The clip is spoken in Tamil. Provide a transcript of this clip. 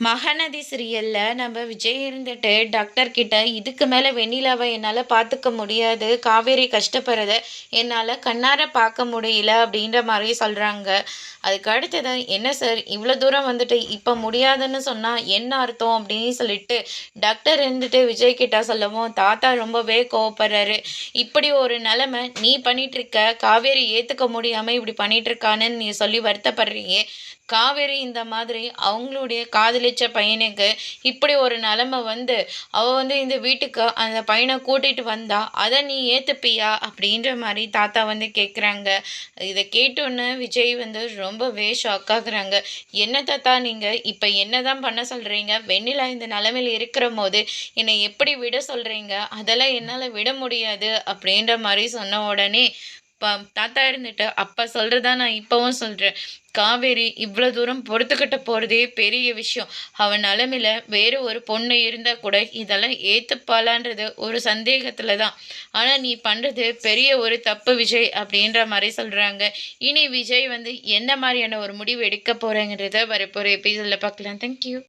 மகாநதி சீரியலில் நம்ம விஜய் இருந்துட்டு டாக்டர் கிட்ட இதுக்கு மேலே வெண்ணிலாவை என்னால் பார்த்துக்க முடியாது. காவேரி கஷ்டப்படுறத என்னால் கண்ணார பார்க்க முடியல. அப்படின்ற மாதிரி சொல்கிறாங்க அதுக்கு அடுத்தது என்ன சார் இவ்வளோ தூரம் வந்துட்டு இப்போ முடியாதுன்னு சொன்னால் என்ன அர்த்தம்? அப்படின்னு சொல்லிட்டு டாக்டர் இருந்துட்டு விஜய் கிட்ட சொல்லவும் தாத்தா ரொம்பவே கோவப்படுறாரு. இப்படி ஒரு நிலமை நீ பண்ணிட்டு இருக்க. காவேரி ஏற்றுக்க முடியாமல் இப்படி பண்ணிட்டு இருக்கான்னு நீ சொல்லி வருத்தப்படுறீங்க காவேரி இந்த மாதிரி அவங்களுடைய காதலிச்ச பையனுக்கு இப்படி ஒரு நிலமை வந்து அவள் வந்து இந்த வீட்டுக்கு அந்த பையனை கூட்டிகிட்டு வந்தா அதை நீ ஏற்றுப்பியா அப்படின்ற மாதிரி தாத்தா வந்து கேட்குறாங்க இதை கேட்டோன்னு விஜய் வந்து ரொம்பவே ஷாக் ஆகுறாங்க. என்ன தாத்தா நீங்கள் இப்போ என்ன தான் பண்ண சொல்கிறீங்க வெண்ணிலா இந்த நிலமையில் இருக்கிற போது என்னை எப்படி விட சொல்கிறீங்க அதெல்லாம் என்னால் விட முடியாது. அப்படின்ற மாதிரி சொன்ன உடனே தாத்தா இருந்துட்டு அப்பா சொல்கிறதா நான் இப்போவும் சொல்கிறேன் காவேரி இவ்வளோ தூரம் பொறுத்துக்கிட்ட போகிறதே பெரிய விஷயம். அவன் நிலமையில வேறு ஒரு பொண்ணு இருந்தால் கூட இதெல்லாம் ஏற்றுப்பாளான்றது ஒரு சந்தேகத்தில் தான். ஆனால் நீ பண்ணுறது பெரிய ஒரு தப்பு விஜய் அப்படின்ற மாதிரி சொல்கிறாங்க இனி விஜய் வந்து என்ன மாதிரியான ஒரு முடிவு எடுக்க போகிறேங்கிறத வரப்போகிற எபிசோடில் பார்க்கலாம். தேங்க்யூ